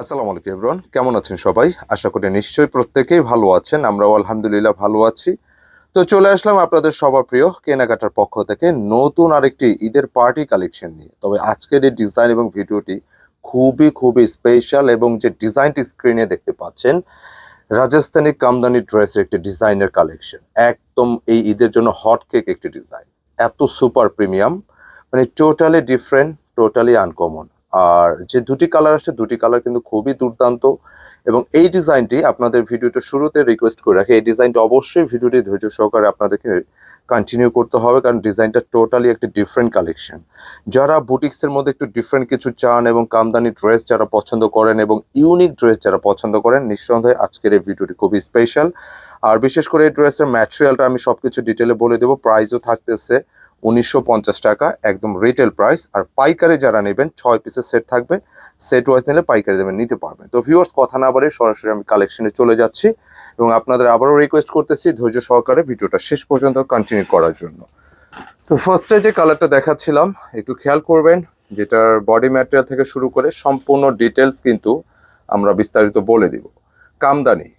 আসসালামু আলাইকুম, এভরিওয়ান। কেমন আছেন সবাই? আশা করি নিশ্চয়ই প্রত্যেকেই ভালো আছেন। আমরাও আলহামদুলিল্লাহ ভালো আছি। তো চলে আসলাম আপনাদের সবার প্রিয় কেনাকাটার পক্ষ থেকে নতুন আরেকটি ঈদের পার্টি কালেকশন নিয়ে। তবে আজকের এই ডিজাইন এবং ভিডিওটি খুবই খুবই স্পেশাল এবং যে ডিজাইনটি স্ক্রিনে দেখতে পাচ্ছেন, রাজস্থানি কামদানি ড্রেসের একটি ডিজাইনের কালেকশন একদম এই ঈদের জন্য হট কেক একটি ডিজাইন এত সুপার প্রিমিয়াম মানে টোটালি ডিফারেন্ট টোটালি আনকমন আর যে দুটি কালার আসছে, দুটি কালার কিন্তু খুবই দুর্দান্ত। এবং এই ডিজাইনটি আপনাদের ভিডিওটা শুরুতে রিকোয়েস্ট করে রাখি। এই ডিজাইনটা অবশ্যই ভিডিওটি ধৈর্য সহকারে আপনাদেরকে কন্টিনিউ করতে হবে, কারণ ডিজাইনটা টোটালি একটি ডিফারেন্ট কালেকশন যারা বুটিক্সের মধ্যে একটু ডিফারেন্ট কিছু চান এবং কামদানি ড্রেস যারা পছন্দ করেন এবং ইউনিক ড্রেস যারা পছন্দ করেন, নিঃসন্দেহে আজকের এই ভিডিওটি খুবই স্পেশাল আর বিশেষ করে এই ড্রেসের ম্যাটেরিয়ালটা আমি সবকিছু ডিটেলে বলে দেবো। প্রাইসও থাকতেছে উনিশশো পঞ্চাশ টাকা, একদম রিটেল প্রাইস আর পাইকারি যারা নেবেন, ছয় পিসের সেট থাকবে। সেট ওয়াইজ নিলে পাইকারি দামে নিতে পারবেন। তো ভিউয়ার্স কথা না বাড়িয়ে সরাসরি আমি কালেকশনে চলে যাচ্ছি এবং আপনাদের আবারও রিকোয়েস্ট করতেছি ধৈর্য সহকারে ভিডিওটা শেষ পর্যন্ত কন্টিনিউ করার জন্য। তো ফার্স্টে যে কালারটা দেখাচ্ছিলাম, একটু খেয়াল করবেন, যেটার বডি ম্যাটেরিয়াল থেকে শুরু করে সম্পূর্ণ ডিটেলস কিন্তু আমরা বিস্তারিত বলে দিব। কামদানি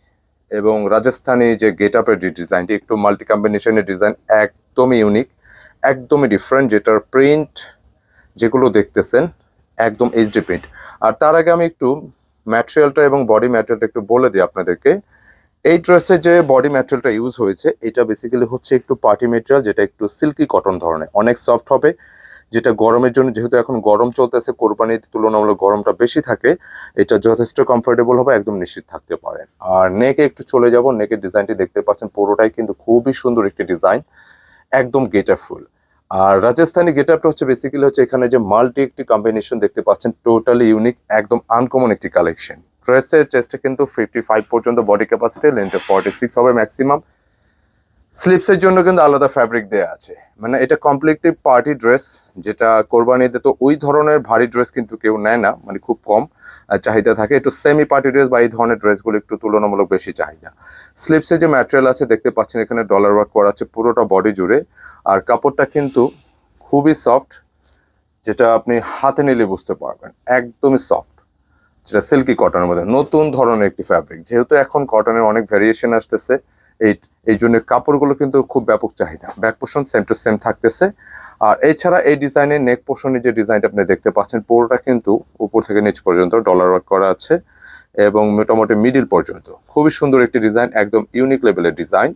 এবং রাজস্থানি যে গেট আপের যে ডিজাইনটি একটু মাল্টি কম্বিনেশনের ডিজাইন একদমই ইউনিক একদমই ডিফারেন্ট যেটার প্রিন্ট যেগুলো দেখতেছেন, একদম এইচডি প্রিন্ট আর তার আগে আমি একটু ম্যাটেরিয়ালটা এবং বডি ম্যাটেরিয়ালটা একটু বলে দিই আপনাদেরকে। এই ড্রেসে যে বডি ম্যাটেরিয়ালটা ইউজ হয়েছে, এটা বেসিক্যালি হচ্ছে একটু পার্টি ম্যাটেরিয়াল যেটা একটু সিল্কি কটন ধরনের। অনেক সফট হবে, যেটা গরমের জন্য, যেহেতু এখন গরম চলতেছে, কোরবানির তুলনামূলক গরমটা বেশি থাকে, এটা যথেষ্ট কমফোর্টেবল হবে, একদম নিশ্চিত থাকতে পারেন আর নেকে একটু চলে যাব নেকের ডিজাইনটি দেখতে পাচ্ছেন, পুরোটাই কিন্তু খুবই সুন্দর একটি ডিজাইন একদম গেটার ফুল আর রাজস্থানি গেটআপটা হচ্ছে বেসিক্যালি হচ্ছে এখানে যে মাল্টি একটি কম্বিনেশন দেখতে পাচ্ছেন টোটালি ইউনিক একদম আনকমন একটি কালেকশন ড্রেসের চেস্টে কিন্তু ফিফটি ফাইভ পর্যন্ত বডি ক্যাপাসিটি লেন্থে ফর্টি সিক্স হবে ম্যাক্সিমাম স্লিপসের জন্য কিন্তু আলাদা ফ্যাব্রিক দেওয়া আছে। মানে এটা কমপ্লিটলি পার্টি ড্রেস যেটা কোরবানিতে তো ওই ধরনের ভারী ড্রেস কিন্তু কেউ নেয় না মানে খুব কম। চাহিদা থাকে। একটু সেমি পার্টি ড্রেস বা এই ধরনের ড্রেসগুলো একটু তুলনামূলক বেশি চাহিদা। স্লিপসে যে ম্যাটেরিয়াল আছে, দেখতে পাচ্ছেন এখানে ডলার ওয়ার্ক করা আছে পুরোটা বডি জুড়ে। আর কাপড়টা কিন্তু খুবই সফট যেটা আপনি হাতে নিলে বুঝতে পারবেন, একদমই সফট যেটা সিল্কি কটনের মধ্যে। নতুন ধরনের একটি ফ্যাব্রিক যেহেতু এখন কটনের অনেক ভ্যারিয়েশন আসতেছে, এই এই জন্য কাপড়গুলো কিন্তু খুব ব্যাপক চাহিদা। Back portion same to same থাকতেছে। আর এছাড়া এই ডিজাইনের নেক পোর্শনের যে ডিজাইনটা আপনি দেখতে পাচ্ছেন, পুরোটা কিন্তু উপর থেকে নিচ পর্যন্ত ডলার ওয়ার্ক করা আছে এবং মোটামুটি মিডিল পর্যন্ত। খুবই সুন্দর একটি ডিজাইন একদম ইউনিক লেভেলের ডিজাইন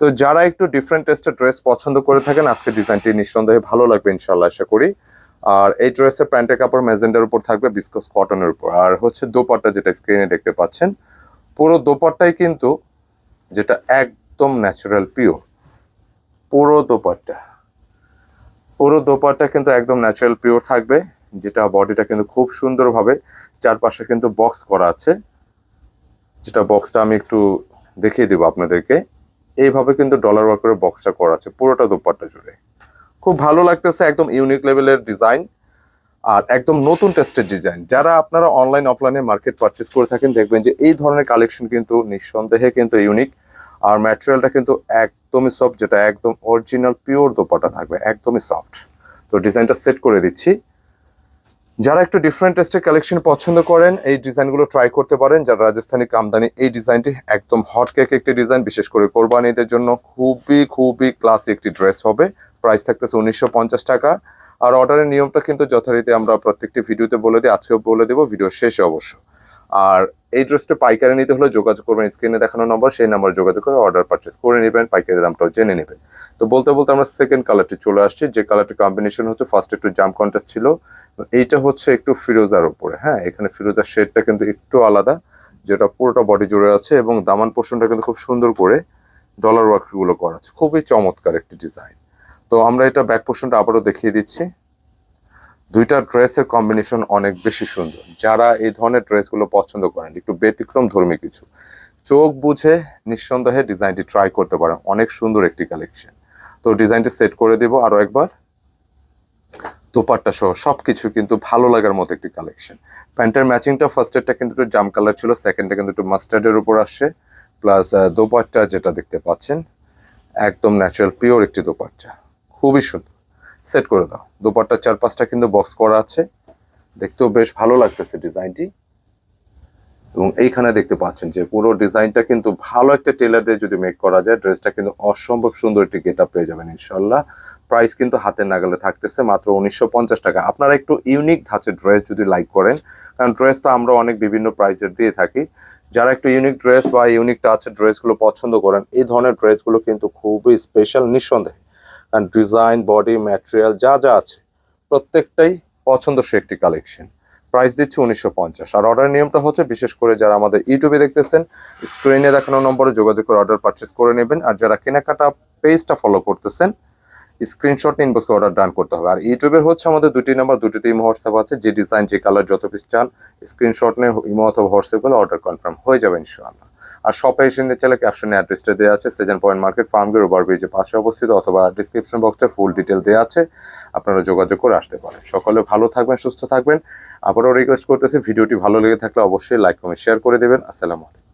তো যারা একটু ডিফারেন্ট টেস্টের ড্রেস পছন্দ করে থাকেন আজকে ডিজাইনটি নিঃসন্দেহে ভালো লাগবে ইনশাল্লাহ আশা করি। আর এই ড্রেসের প্যান্টের কাপড় ম্যাজেন্ডার উপর থাকবে বিস্কস কটনের উপর। আর হচ্ছে দোপাট্টা যেটা স্ক্রিনে দেখতে পাচ্ছেন, পুরো দোপাট্টাই কিন্তু যেটা একদম ন্যাচারাল পিওর পুরো দোপাট্টা। পুরো দোপাট্টা কিন্তু একদম ন্যাচারাল পিওর থাকবে, যেটা বডিটা কিন্তু খুব সুন্দরভাবে চারপাশে কিন্তু বক্স করা আছে। যেটা বক্সটা আমি একটু দেখিয়ে দেবো আপনাদেরকে। এইভাবে কিন্তু ডলার ওয়ার্কের বক্সটা করা আছে, পুরোটা দোপাট্টা জুড়ে। খুব ভালো লাগতেছে, একদম ইউনিক লেভেলের ডিজাইন আর একদম নতুন টেস্টের ডিজাইন যারা আপনারা অনলাইন অফলাইনে মার্কেট পারচেস করে থাকেন, দেখবেন যে এই ধরনের কালেকশন কিন্তু নিঃসন্দেহে কিন্তু ইউনিক আর ম্যাটেরিয়ালটা কিন্তু একদমই সফট যেটা একদম অরিজিনাল পিওর দোপাটা থাকবে, একদমই সফট তো ডিজাইনটা সেট করে দিচ্ছি। যারা একটু ডিফারেন্ট টেস্টের কালেকশন পছন্দ করেন, এই ডিজাইনগুলো ট্রাই করতে পারেন। যারা রাজস্থানি কামদানি, এই ডিজাইনটি একদম হট কেক একটি ডিজাইন বিশেষ করে কোরবানিদের জন্য খুবই খুবই ক্লাসি একটি ড্রেস হবে। প্রাইস থাকতেছে উনিশশো পঞ্চাশ টাকা। আর অর্ডারের নিয়মটা কিন্তু যথারীতি আমরা প্রত্যেকটি ভিডিওতে বলে দিই, আজকেও বলে দেবো ভিডিও শেষে অবশ্য। আর এই ড্রেসটা পাইকারি নিতে হলে যোগাযোগ করবেন, স্ক্রিনে দেখানো নম্বর সেই নাম্বার যোগাযোগ করে অর্ডার পারচেস করে নেবেন, পাইকারি দামটাও জেনে নেবেন। তো বলতে বলতে আমরা সেকেন্ড কালারটি চলে আসছি, যে কালারটি কম্বিনেশন হচ্ছে ফার্স্ট একটু জাম্প কন্টেস্ট ছিল। এইটা হচ্ছে একটু ফিরোজার উপরে হ্যাঁ এখানে ফিরোজার শেডটা কিন্তু একটু আলাদা, যেটা পুরোটা বডি জুড়ে আছে এবং দামান পোর্শনটা কিন্তু খুব সুন্দর করে ডলার ওয়ার্কগুলো করা আছে। খুবই চমৎকার একটি ডিজাইন তো আমরা এটা ব্যাক পোর্শনটা আবারও দেখিয়ে দিচ্ছি। দুইটা ড্রেসের কম্বিনেশন অনেক বেশি সুন্দর। যারা এই ধরনের ড্রেসগুলো পছন্দ করেন, একটু ব্যতিক্রম ধর্মী কিছু। চোখ বুঝে নিঃসন্দেহে ডিজাইনটি ট্রাই করতে পারেন। অনেক সুন্দর একটি কালেকশন তো ডিজাইনটি সেট করে দেব আরও একবার। দোপাট্টা সহ সব কিছু কিন্তু ভালো লাগার মতো একটি কালেকশন প্যান্টের ম্যাচিংটা ফার্স্টেরটা কিন্তু একটু জাম কালার ছিল সেকেন্ডটা কিন্তু একটু মাস্টার্ডের উপর আসছে। প্লাস দোপাট্টা যেটা দেখতে পাচ্ছেন, একদম ন্যাচারাল পিওর একটি দোপাট্টা। খুবই সুন্দর। সেট করে দাও। দোপাট্টার চার পাঁচটা কিন্তু বক্স করা আছে। দেখতেও বেশ ভালো লাগতেছে ডিজাইনটি। এবং এইখানে দেখতে পাচ্ছেন যে পুরো ডিজাইনটা কিন্তু ভালো একটা টেলার দিয়ে যদি মেক করা যায় ড্রেসটা কিন্তু অসম্ভব সুন্দর একটি গেট পেয়ে যাবেন ইনশাল্লাহ প্রাইস কিন্তু হাতের নাগালে থাকতেছে মাত্র উনিশশো পঞ্চাশ টাকা। আপনারা একটু ইউনিক ধাঁচের ড্রেস যদি লাইক করেন, কারণ ড্রেস তো আমরা অনেক বিভিন্ন প্রাইসের দিয়ে থাকি। যারা একটু ইউনিক ড্রেস বা ইউনিক টাচের ড্রেসগুলো পছন্দ করেন, এই ধরনের ড্রেসগুলো কিন্তু খুবই স্পেশাল নিঃসন্দেহে। কারণ ডিজাইন বডি ম্যাটেরিয়াল যা যা আছে, প্রত্যেকটাই পছন্দসই একটি কালেকশন প্রাইস দিচ্ছে উনিশশো পঞ্চাশ। আর অর্ডার নিয়মটা হচ্ছে, বিশেষ করে যারা আমাদের ইউটিউবে দেখতেছেন স্ক্রিনে দেখানো নম্বরে যোগাযোগ করে অর্ডার পারচেস করে নেবেন। আর যারা কেনাকাটা পেজটা ফলো করতেছেন স্ক্রিনশট ইনবক্সে অর্ডার ডান করতে হবে। আর ইউটিউবে হচ্ছে আমাদের দুটি নাম্বার দুটিতে ইমো হোয়াটসঅ্যাপ আছে। যে ডিজাইন যে কালার যত পিস চান স্ক্রিনশট নিয়ে ইমো অথবা হোয়াটসঅ্যাপ করলে অর্ডার কনফার্ম হয়ে যাবে ইনশাআল্লাহ। আর শপে এসে নিতে চাইলে ক্যাপশনে অ্যাড্রেসটা দেওয়া আছে সেজন পয়েন্ট মার্কেট ফার্মগের ওভার ব্রিজের পাশে অবস্থিত অথবা ডিসক্রিপশন বক্সে ফুল ডিটেল দেওয়া আছে, আপনারা যোগাযোগ করে আসতে পারেন। সকলে ভালো থাকবেন, সুস্থ থাকবেন। আবারও রিকোয়েস্ট করতেছি, ভিডিওটি ভালো লেগে থাকলে অবশ্যই লাইক কমেন্ট শেয়ার করে দেবেন। আসসালামু আলাইকুম।